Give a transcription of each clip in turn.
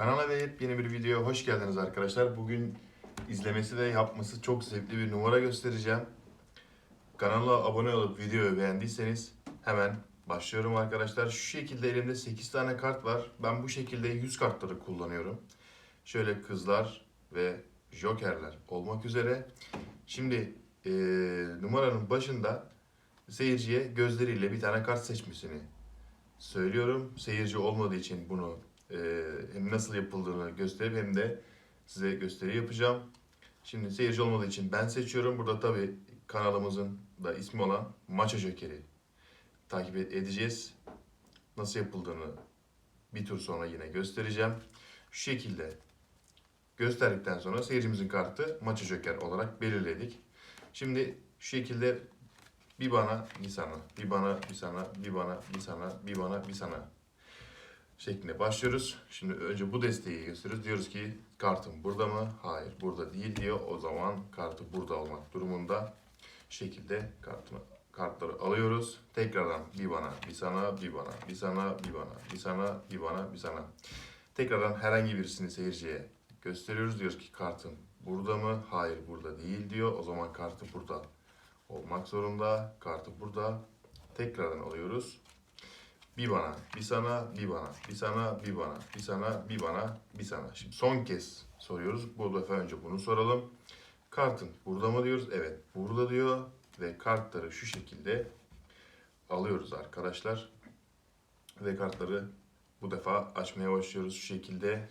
Kanala ve yepyeni bir videoya hoş geldiniz arkadaşlar. Bugün izlemesi ve yapması çok zevkli bir numara göstereceğim. Kanala abone olup videoyu beğendiyseniz hemen başlıyorum arkadaşlar. Şu şekilde elimde 8 tane kart var. Ben bu şekilde 100 kartları kullanıyorum. Şöyle kızlar ve jokerler olmak üzere. Şimdi eee, numaranın başında seyirciye gözleriyle bir tane kart seçmesini söylüyorum. Seyirci olmadığı için bunu e, hem nasıl yapıldığını gösterip hem de size gösteri yapacağım. Şimdi seyirci olmadığı için ben seçiyorum. Burada tabii kanalımızın da ismi olan Maça Joker'i takip ed- edeceğiz. Nasıl yapıldığını bir tur sonra yine göstereceğim. Şu şekilde gösterdikten sonra seyircimizin kartı Maça Joker olarak belirledik. Şimdi şu şekilde bir bana, bir sana, bir bana, bir sana, bir bana, bir sana, bir bana, bir sana şeklinde başlıyoruz. Şimdi önce bu desteği gösteriyoruz. Diyoruz ki kartım burada mı? Hayır, burada değil diyor. O zaman kartı burada olmak durumunda şekilde kartını kartları alıyoruz. Tekrardan bir bana, bir sana, bir bana, bir sana, bir bana, bir sana, bir bana, bir sana. Tekrardan herhangi birisini seyirciye gösteriyoruz. Diyoruz ki kartın burada mı? Hayır, burada değil diyor. O zaman kartı burada olmak zorunda. Kartı burada. Tekrardan alıyoruz. Bir bana, bir sana, bir bana, bir sana, bir bana, bir sana, bir bana, bir sana. Şimdi son kez soruyoruz. Bu defa önce bunu soralım. Kartın burada mı diyoruz? Evet, burada diyor. Ve kartları şu şekilde alıyoruz arkadaşlar. Ve kartları bu defa açmaya başlıyoruz şu şekilde.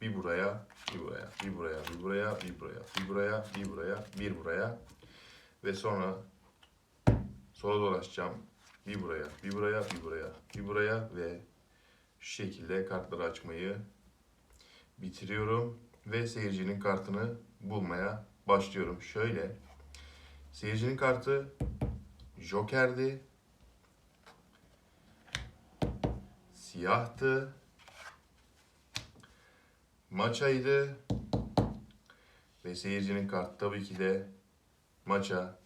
Bir buraya, bir buraya, bir buraya, bir buraya, bir buraya, bir buraya, bir buraya, bir buraya. Ve sonra sola dolaşacağım. Bir buraya, bir buraya, bir buraya, bir buraya ve şu şekilde kartları açmayı bitiriyorum ve seyircinin kartını bulmaya başlıyorum. Şöyle, seyircinin kartı Joker'di, siyahtı, maçaydı ve seyircinin kartı tabii ki de maça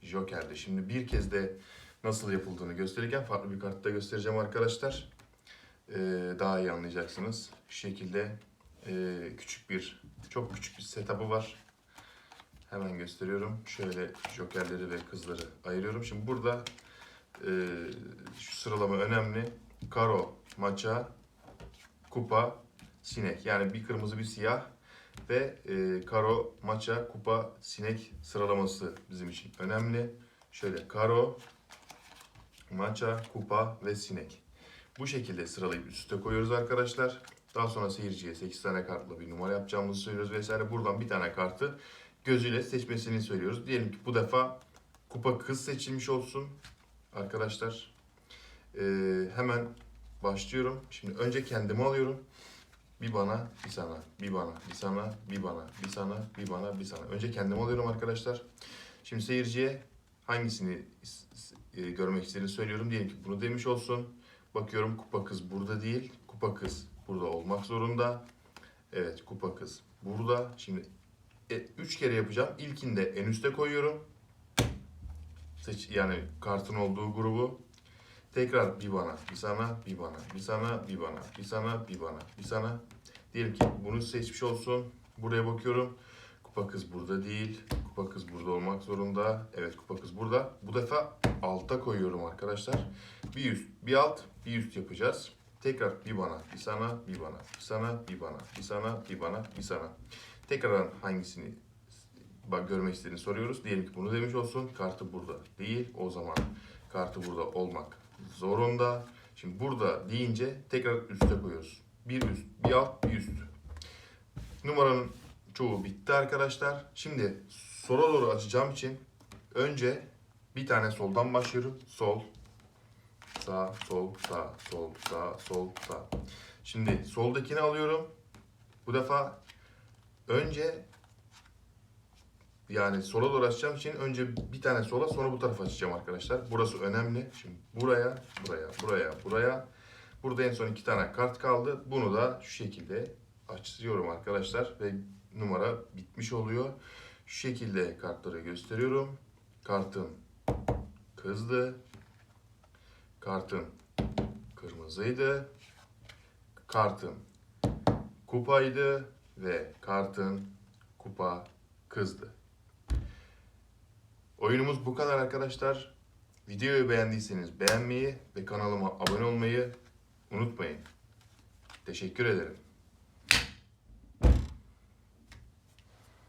Joker'di. Şimdi bir kez de nasıl yapıldığını gösterirken farklı bir kartta göstereceğim arkadaşlar. Ee, daha iyi anlayacaksınız. Şu şekilde e, küçük bir, çok küçük bir setup'ı var. Hemen gösteriyorum. Şöyle jokerleri ve kızları ayırıyorum. Şimdi burada e, şu sıralama önemli. Karo, maça, kupa, sinek. Yani bir kırmızı bir siyah ve e, karo, maça, kupa, sinek sıralaması bizim için önemli. Şöyle karo, maça, kupa ve sinek. Bu şekilde sıralayıp üste koyuyoruz arkadaşlar. Daha sonra seyirciye 8 tane kartla bir numara yapacağımızı söylüyoruz vesaire. Buradan bir tane kartı gözüyle seçmesini söylüyoruz. Diyelim ki bu defa kupa kız seçilmiş olsun arkadaşlar. Ee, hemen başlıyorum. Şimdi önce kendimi alıyorum. Bir bana, bir sana, bir bana, bir sana, bir bana, bir sana, bir bana, bir sana. Önce kendimi alıyorum arkadaşlar. Şimdi seyirciye hangisini is- e, görmek istediğini söylüyorum. Diyelim ki bunu demiş olsun. Bakıyorum kupa kız burada değil. Kupa kız burada olmak zorunda. Evet kupa kız burada. Şimdi e, üç kere yapacağım. İlkinde en üste koyuyorum. Seç, yani kartın olduğu grubu. Tekrar bir bana, bir sana, bir bana, bir sana, bir bana, bir sana, bir bana, bir sana. Diyelim ki bunu seçmiş olsun. Buraya bakıyorum. Kupa kız burada değil. Kupa kız burada olmak zorunda. Evet kupa kız burada. Bu defa alta koyuyorum arkadaşlar. Bir üst, bir alt, bir üst yapacağız. Tekrar bir bana, bir sana, bir bana, bir sana, bir bana, bir sana, bir bana, bir sana. Tekrardan hangisini bak görmek istediğini soruyoruz. Diyelim ki bunu demiş olsun. Kartı burada değil. O zaman kartı burada olmak zorunda. Şimdi burada deyince tekrar üste koyuyoruz. Bir üst, bir alt, bir üst. Numaranın çoğu bitti arkadaşlar. Şimdi sola doğru açacağım için önce bir tane soldan başlıyorum. Sol, sağ, sol, sağ, sol, sağ, sol, sağ. Şimdi soldakini alıyorum. Bu defa önce yani sola doğru açacağım için önce bir tane sola sonra bu tarafa açacağım arkadaşlar. Burası önemli. Şimdi buraya, buraya, buraya, buraya. Burada en son iki tane kart kaldı. Bunu da şu şekilde açıyorum arkadaşlar ve numara bitmiş oluyor. Şu şekilde kartları gösteriyorum. Kartım kızdı. Kartım kırmızıydı. Kartım kupaydı ve kartın kupa kızdı. Oyunumuz bu kadar arkadaşlar. Videoyu beğendiyseniz beğenmeyi ve kanalıma abone olmayı unutmayın. Teşekkür ederim.